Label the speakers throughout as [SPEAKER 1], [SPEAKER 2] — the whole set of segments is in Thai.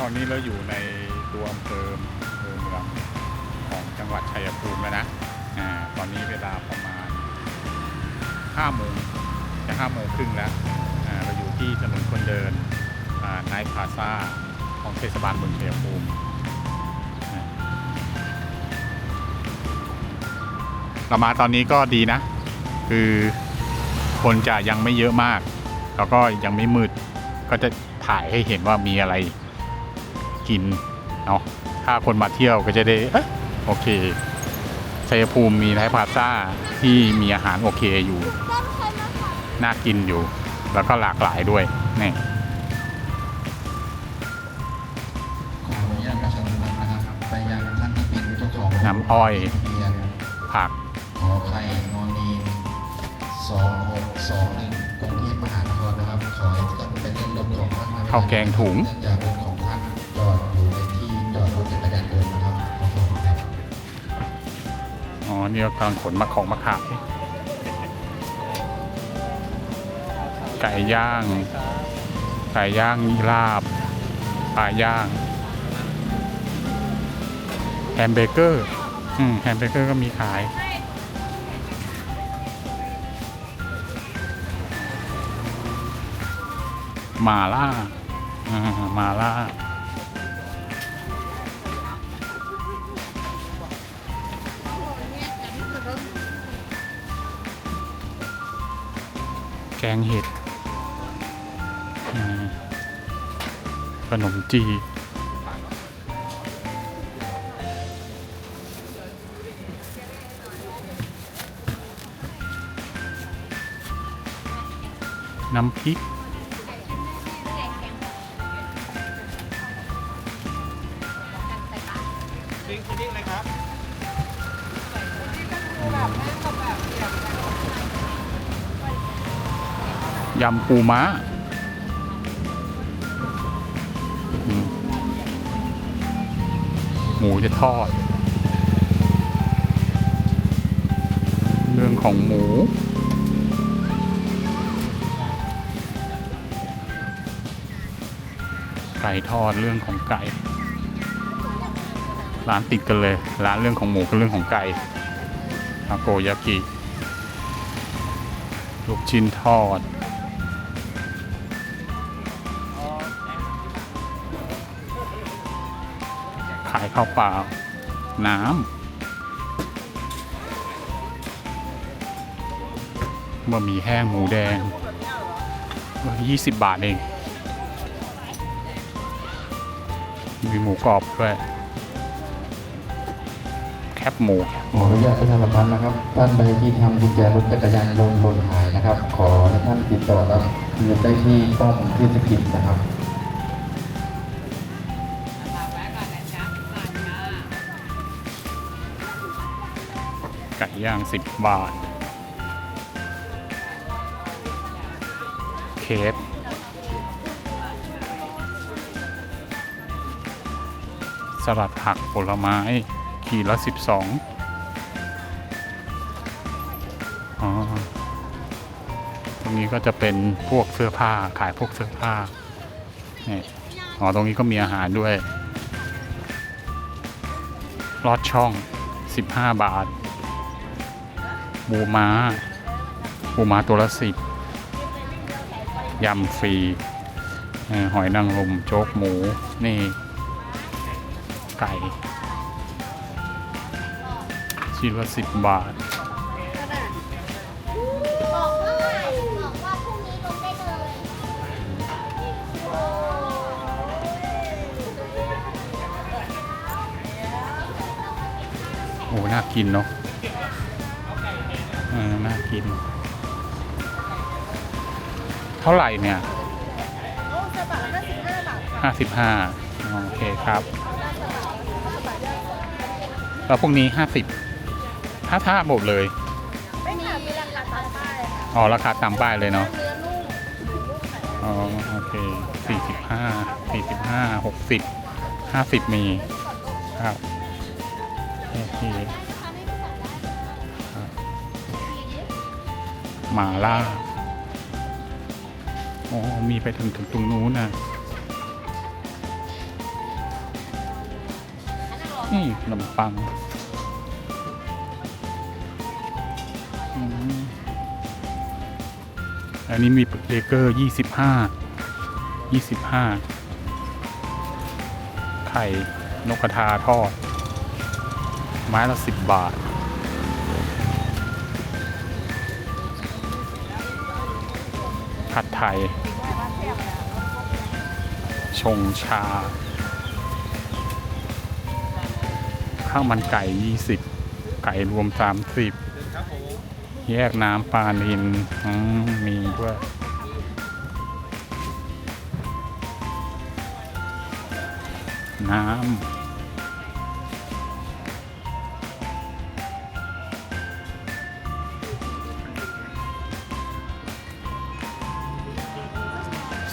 [SPEAKER 1] ตอนนี้เราอยู่ในตัวอำเภอเมืองของจังหวัดชัยภูมิแล้วนะอ่าตอนนี้เวลาประมาณ5โมงจะ5โมงครึ่งแล้วอ่าเราอยู่ที่ถนนคนเดินอ่าไนพาซาของเทศบาลเมืองชัยภูมิเรามาตอนนี้ก็ดีนะ คือคนจะยังไม่เยอะมาก แล้วก็ยังไม่มืดก็จะถ่ายให้เห็นว่ามีอะไร กินเนาะถ้าคนมาเที่ยวก็จะได้เอ๊ะโอเคชัยภูมิมีไทยพลาซ่าที่มีอาหารโอเคอยู่น่ากินอยู่ แล้วก็หลากหลายด้วยนี่
[SPEAKER 2] ขออนุญาตประชาสัมพันธ์นะครับไปยังท่านที่เป็นเจ้าของ
[SPEAKER 1] น้ำอ้อย
[SPEAKER 2] ทะเบียน
[SPEAKER 1] ผัก
[SPEAKER 2] ขอไข่งอนีสองหกสองหนึ่งกรุงเทพมหานครนะครับ ขอให้ท่านเป็นเรื่องรถของท่านนะครับ
[SPEAKER 1] ข้าวแกงถุง
[SPEAKER 2] อ๋อ นี่กำ
[SPEAKER 1] ลังขนมาของมาขายไก่ย่าง ไก่ย่างลาบปลาย่าง แฮมเบเกอร์ อืม แฮมเบเกอร์ก็มีขาย มาล่า มาล่า งเห็ดขนมจีน้ำพริก ยำปูม้าหมูจะทอด เรื่องของหมู ไก่ทอดเรื่องของไก่ ร้านติดกันเลย ร้านเรื่องของหมูกับเรื่องของไก่ทาโกยากิ ลูกชิ้นทอด ข้าวเปล่า น้ำบะหมี่แห้งหมูแดงยี่สิบบาทเอง มีหมูกรอบด้วย แคบหมู
[SPEAKER 2] ขออนุญาตประชาสัมพันธ์นะครับ ท่านใดที่ทำกุญแจรถจักรยานยนต์หล่นหายนะครับ ขอให้ท่านติดต่อรับคืนได้ที่ป้อมเทศกิจนะครับ
[SPEAKER 1] ย่างสิบบาท เคฟสลัดผักผลไม้ขีดละสิบสองอ๋อตรงนี้ก็จะเป็นพวกเสื้อผ้าขายพวกเสื้อผ้านี่อ๋อ ตรงนี้ก็มีอาหารด้วย ลอดช่อง 15 บาท บูม้าบูม้าตัวละสิบยำฟรี หอยนางรมโจ๊กหมู นี่ ไก่ชิ้นละสิบบาท
[SPEAKER 3] บอกว่าบอกว่าพรุ่งนี้ลงได้เลย
[SPEAKER 1] โอ้น่ากินเนาะ กิน เท่าไหร่เนี่ย
[SPEAKER 3] โอ้จะบาทละสิบห้าบาท
[SPEAKER 1] ห้าสิบห้าโอเคครับ แล้วพวกนี้ห้าสิบห้าท่าหมดเลย
[SPEAKER 3] ไม่ค่ะมีราคาตามป้ายค่ะ
[SPEAKER 1] อ๋อ ราคาตามป้ายเลยเนาะ
[SPEAKER 3] เนื้อนุ่มลูกไข่
[SPEAKER 1] อ๋อโอเคสี่สิบห้าสี่สิบห้าหกสิบห้าสิบมีครับโอเค มาล่าอ๋อมีไปถึงถึงตรงนู้นนะนี่ขนมปังอันนี้มีเบเกอร์ยี่สิบห้า ยี่สิบห้า ไข่ นกกระทาทอด ไม้ละสิบบาท ไทย ชงชา ข้าวมันไก่ 20 ไก่รวม 30 แยกน้ำปลานินมมีด้วยน้ำ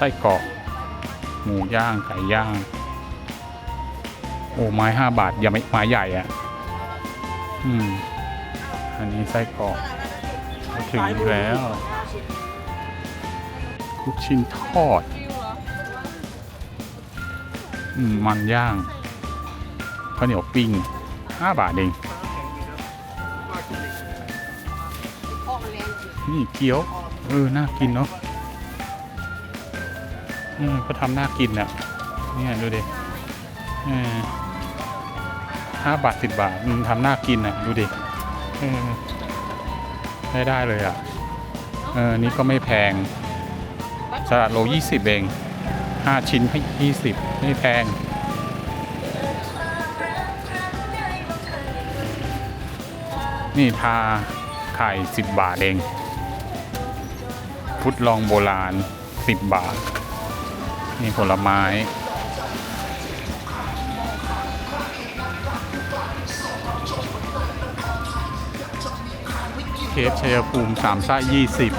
[SPEAKER 1] ส้กรอกหมูย่างไก่ย่าง โอ้ไม้ห้าบาทอย่าไม่ไม้ใหญ่อะ่ะ อืม อันนี้ไส้กรอกมาถึงแล้วลูกชิ้นทอด อืม มันย่างข้าวเหนียวปิ้งห้าบาทเองนี่เกี๊ยว เออ น่ากินเนาะ อืมก็ทำน่ากินอะเนี่ยดูดิห้าบาทสิบบาทอืมทำน่ากินอะ ดูดิได้ได้เลยอะเออนี่ก็ไม่แพงสลัดโลยี่สิบเองห้าชิ้นให้ยี่สิบไม่แพงนี่ทาไข่สิบบาทเอง ฟุตลองโบราณสิบบาท นี่ผลไม้เคฟชัยภูมิสามซ่ายี่สิบ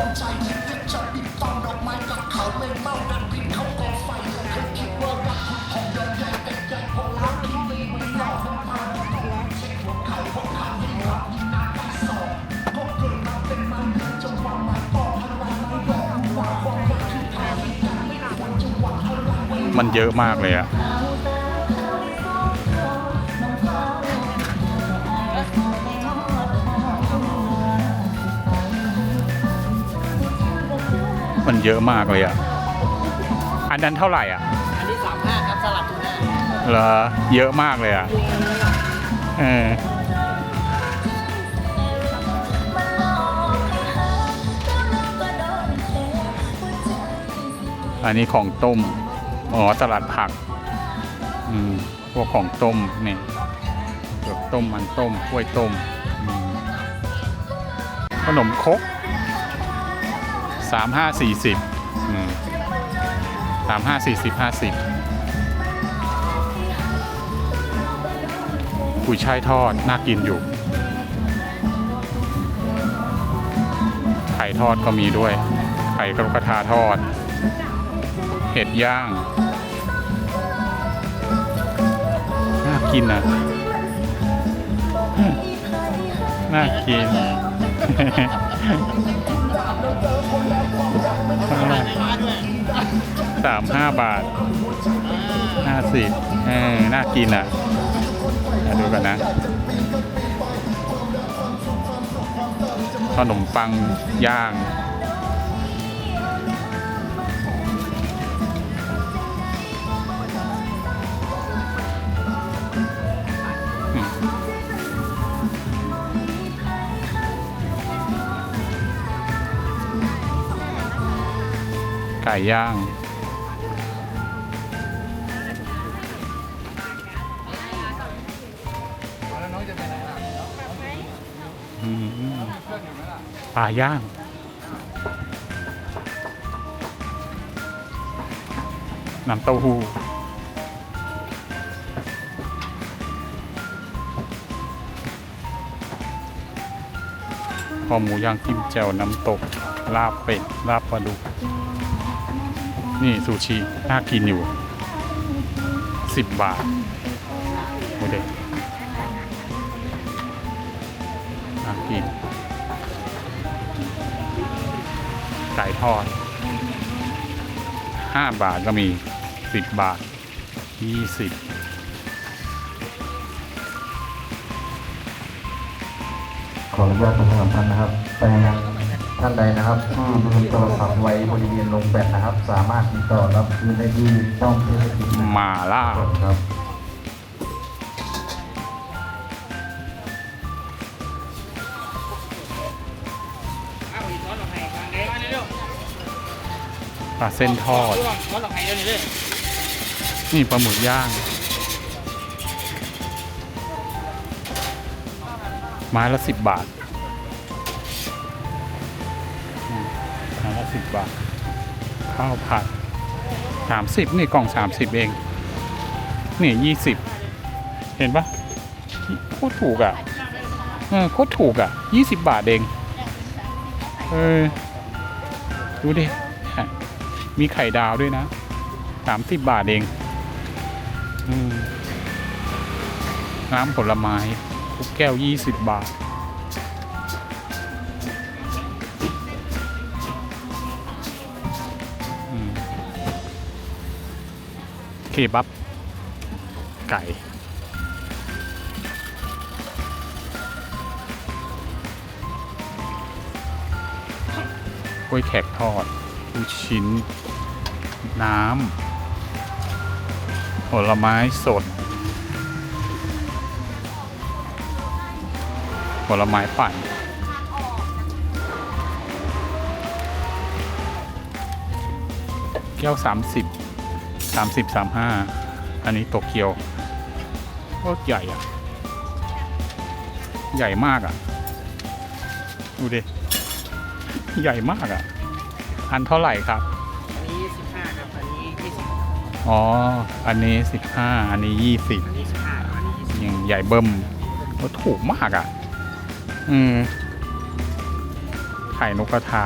[SPEAKER 1] มันเยอะมากเลยอะมันเยอะมากเลยอะอันนั้นเท่าไหร่อะ
[SPEAKER 4] อันนี้สามห้าครับสลัดทูน่า
[SPEAKER 1] เหรอเยอะมากเลยอะเอออันนี้ของต้ม อ๋อตลาดผักอืมพวกของต้มเนี่ยเผือกต้มมันต้มกล้วยต้มขนมคกสามห้าสี่สิบสามห้าสี่สิบห้าสิบกุยช่ายทอด น่ากินอยู่ ไข่ทอดก็มีด้วย ไข่กระกระทาทอด เห็ดย่าง กินนะน่ากินสามห้าบาทห้าสิบเออน่ากินอะมาดูกันนะ ขนมปังย่าง ก่ย่างอืมปลาย่าง น้ำเต้าหู้คอหมูย่างจิ้มแจ่วน้ำตก ลาบเป็ด ลาบปลาดุก นี่ซูชิน่ากินอยู่สิบบาทโอเด็กน่ากินไก่ทอดห้าบาทก็มีสิบบาทยี่สิบข
[SPEAKER 2] ออนุญาตประชาสัมพันนะครับไปยัง ท่านใดนะครับที่ลืมโทรศัพท์ไว้บริเวณโรงแบตนะครับ สามารถติดต่อรับคืนได้ที่ป้อมเทศกิจนะ
[SPEAKER 1] หมาล่า
[SPEAKER 2] ครับ
[SPEAKER 4] เอาอีกร้อนหลอกไห้ฟังเดี๋ยวมาเร็ว
[SPEAKER 1] ปลาเส้นทอด
[SPEAKER 4] ๆร้อนร้อนหลอกไห้เร็วๆเร็ว
[SPEAKER 1] นี่ปลาหมึกย่าง ไม้ละสิบบาท บาท ข้าวผัดสามสิบนี่กล่องสามสิบเอง นี่ยี่สิบเห็นปะโคตรถูกอะเออโคตรถูกอะยี่สิบบาทเอง เออ ดูดิ มีไข่ดาวด้วยนะสามสิบบาทเองอน้ำผลไม้ทุกแก้วยี่สิบบาท เคบับ ไก่ กล้วยแขกทอดลูกชิ้น น้ำ ผลไม้สด ผลไม้ปั่นแก้ว30 30 35 อันนี้โตเกียวโคตรใหญ่อะใหญ่มากอะดูดิ ใหญ่มากอะอันเท่าไหร่ครับ
[SPEAKER 4] อันนี้สิบห้าครับ อันนี้ยี่สิบ
[SPEAKER 1] อ๋อ อันนี้ 15 อันนี้20
[SPEAKER 4] อันนี้สิบห้าอันนี้ยี่สิบ
[SPEAKER 1] ยังใหญ่เบิ่มโอ้ถูกมากอะ อืม ไข่นกกระทา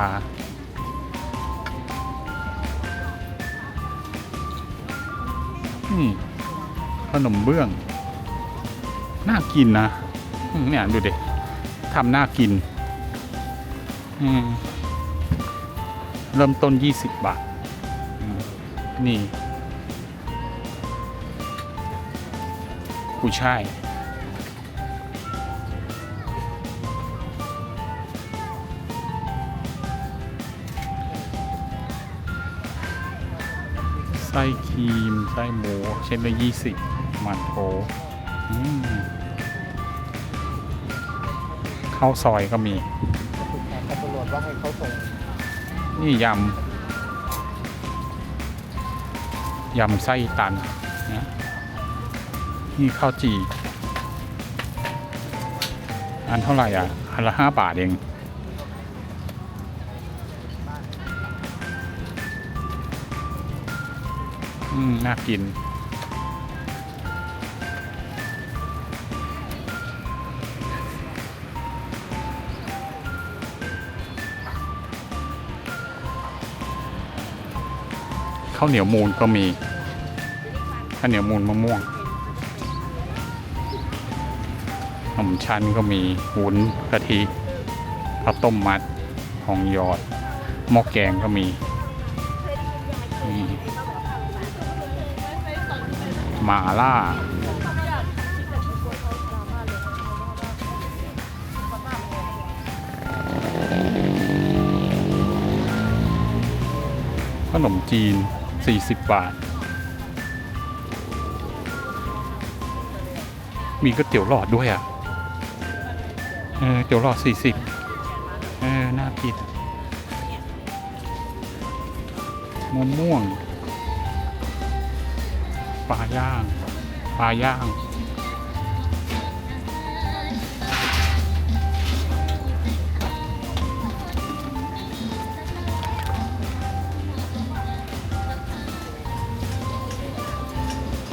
[SPEAKER 1] นี่ขนมเบื้อง น่ากินนะเนี่ยดูดิทำน่ากิน เริ่มต้น 20 บาท นี่ กูใช่าย ส้ครีมไส้หมูเช่นละยี่สิบมันโถข้าวซอยก็มี
[SPEAKER 4] ตำรวจว่าให้เขาส่ง
[SPEAKER 1] นี่ยำ ยำไส้ตันนะนี่ข้าวจี อันเท่าไหร่อะ อันละห้าบาทเอง อืม น่ากิน ข้าวเหนียวมูนก็มี ข้าวเหนียวมูนมะม่วงขนมชั้นก็มีวุ้นกะทิข้าวต้มมัดหองหยอดหม้อแกงก็มี มาล่า ขนมจีน 40 บาท มีก๋วยเตี๋ยวหลอดด้วยอะ เออเตี๋ยวหลอด 40 เออ น่ากินมะม่วง ปลาย่าง ปลาย่าง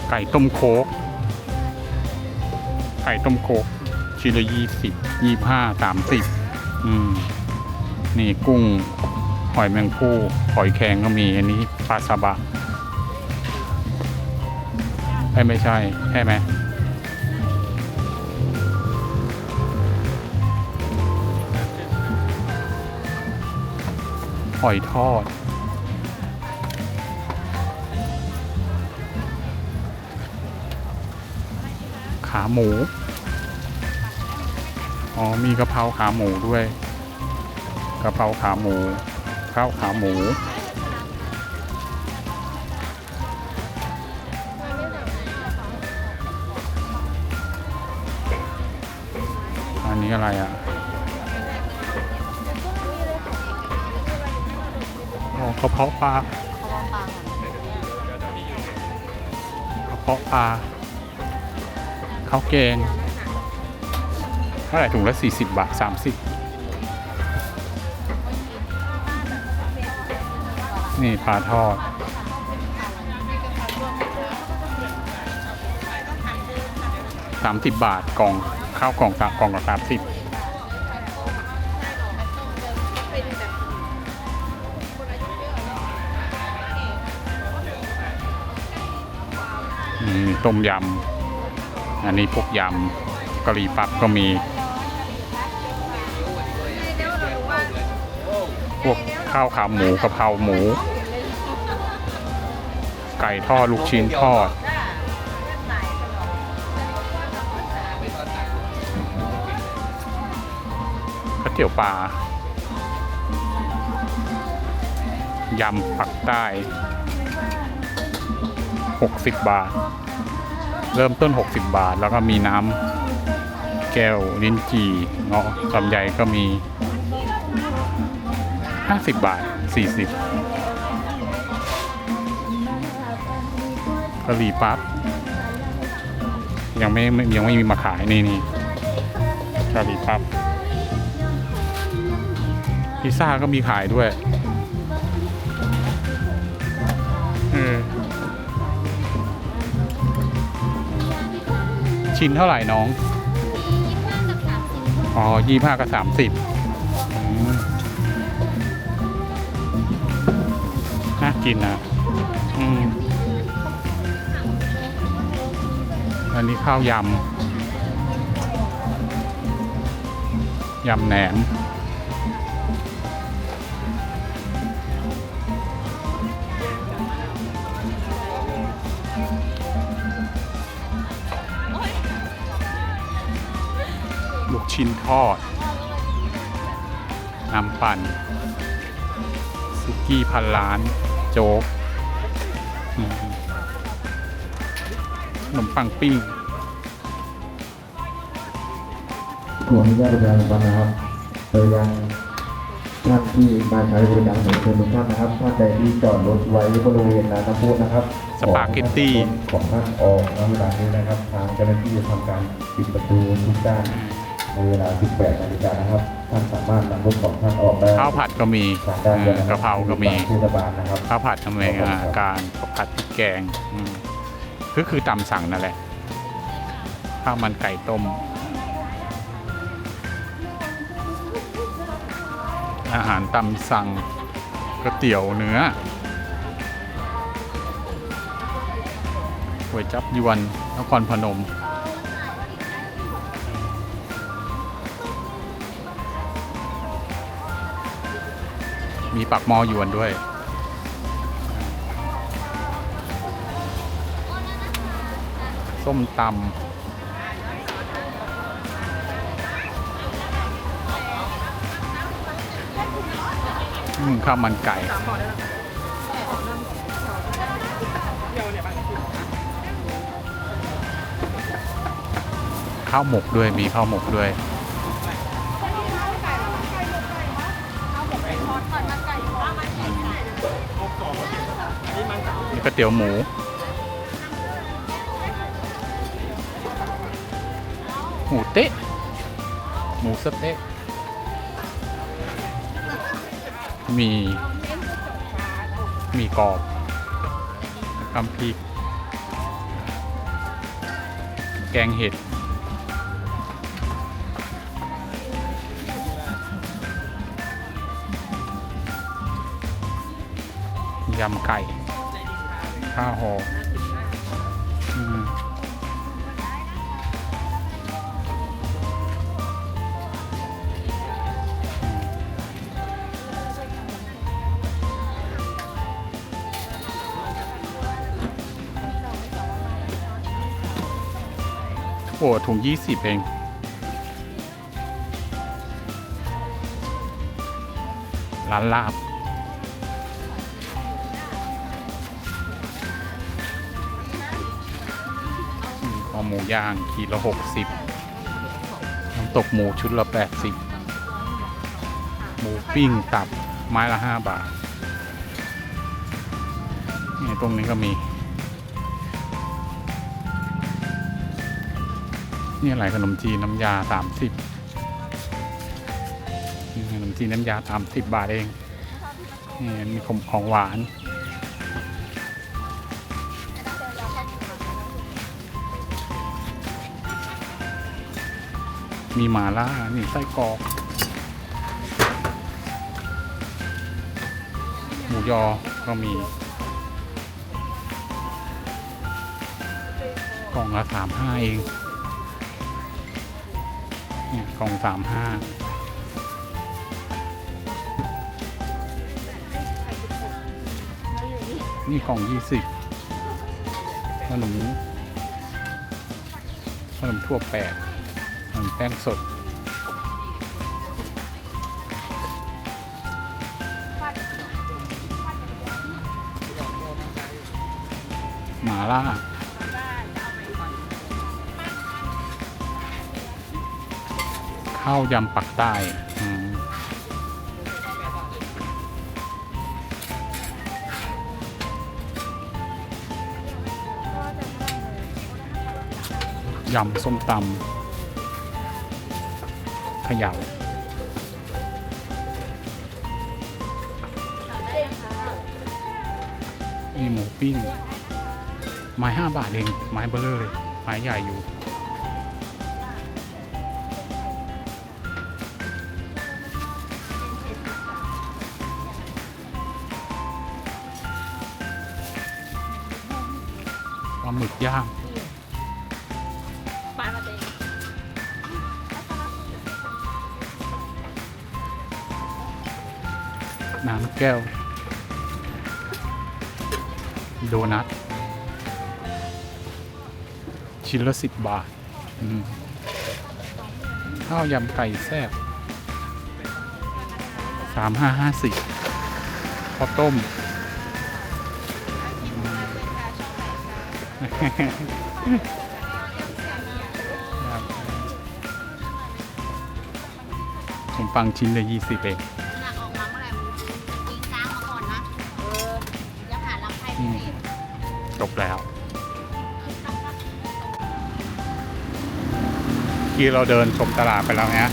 [SPEAKER 1] ไก่ต้มโคกไก่ต้มโคกชิ้นละยี่สิบยี่ห้าสามสิบอืม นี่กุ้ง หอยแมงภู่หอยแครงก็มี อันนี้ปลาซาบะ ไม่ใช่ ใช่ไหมหอยทอด ขาหมู อ๋อ มีกะเพราขาหมูด้วย กะเพราขาหมู ข้าวขาหมู อะไรอะโอ๋อกระเพาะปลากระเพาะปลาข้าวแกงเท่าไหร่ถุงละ 40 บาท 30 นี่ปลาทอด30บาทกล่อง ข้าวกล่องสามกล่องละ30อืมต้มยำ อันนี้พวกยำกะหรี่ปั๊บก็มี พวกข้าวขาหมูกะเพราหมู ไก่ทอดลูกชิ้นทอด เตี๋ยวปลายำปักใต้ 60 บาท เริ่มต้น 60 บาท แล้วก็มีน้ำแก้วลิ้นจี่เงาะลำไยก็มี 50 บาท 40กะหรี่ปั๊บ ยังไม่ยังไม่มีมาขายนี่นี่กะหรี่ปั๊บ พิซซ่าก็มีขายด้วยเออชิ้นเท่าไหร่น้อง อ๋อยี่ห้ากับสามสิบน่ากินนะอืมอันนี้ข้าวยำ ยำแหนม ชิ้นทอด น้ำปั่นซุกี้พันล้าน โจ๊กอืมขนมปังปิ้ง
[SPEAKER 2] ขออนุญาตประชาสัมพันธ์นะครับโดยยังท่านที่มาใช้บริการของเชิญทุกท่านนะครับท่านใดที่จอดรถไว้บริเวณลานน้ำพุนะครับ
[SPEAKER 1] สปาเกตตี้
[SPEAKER 2] ของท่านออกในเวลานี้นะครับ ทางเจ้าหน้าที่จะทำการปิดประตูทุกด้าน ในเวลา 18 นาฬิกานะครับ ท่านสามารถนำรถของท่านออกได้
[SPEAKER 1] ข้าวผัดก็มี
[SPEAKER 2] ทางด้านเดียวนะค
[SPEAKER 1] กะ
[SPEAKER 2] รับ
[SPEAKER 1] เพราก็มี
[SPEAKER 2] เทศบาลนะครับ
[SPEAKER 1] ข้าวผัดทำเองอาการข้าวผัดพริกแกงอืมก็คือตำสั่งนั่นแหละ ข้าวมันไก่ต้มอาหารตำสั่งก๋วยเตี๋ยวเนื้อก๋วยจับยวนนครพนม มีปักหมอยวนด้วย ส้มตำอืมข้าวมันไก่ข้าวหมกด้วยมีข้าวหมกด้วย ก๋วยเตี๋ยวหมู หมูเต๊ะ หมูสเต๊ะ มีมีกรอบคำพริก แกงเห็ดยำไก่ ห้าห่อโอ้ถุงยี่สิบเองร้านลาบ ย่างขีดละหกสิบน้ำตกหมูชุดละแปดสิบหมูปิ้งตับไม้ละห้าบาทนี่ตรงนี้ก็มี นี่อะไรขนมจีนน้ำยาสามสิบขนมจีนน้ำยาสามสิบบาทเอง นี่มีของหวาน มีหมาล่านี่ไส้กรอกหมูยอก็มีกล่องละสามห้าเองเนี่ยกล่องสามห้านี่กล่องยี่สิบขนมขนมทั่วแปด ขนแป้งสดหมาล่าข้าวยำปักใต้ยำส้มตำ ยาวมีหมูปิ้ง ไม้ห้าบาทเอง ไม้เบลเลอร์เลย ไม้ใหญ่อยู่ ปลาหมึกย่าง แก้ว โดนัท ชิ้นละสิบบาท ข้าวยำไก่แซ่บสามห้าห้าสิบข้าวต้มผมฟังชิ้นละยี่สิบเอง แล้ว ที่เราเดินชมตลาดไปแล้วเนี้ย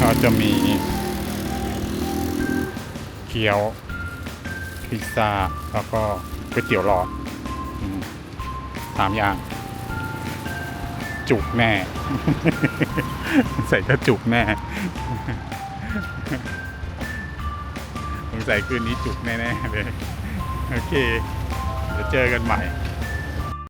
[SPEAKER 1] เราจะมี เกี๊ยว พิซซ่า แล้วก็ก๋วยเตี๋ยวหลอดสามอย่าง จุกแน่ ใส่ก็จุกแน่สงสัยคืนนี้จุกแน่ ๆ เลย โอเค ดี๋ยวเจอกันใหม่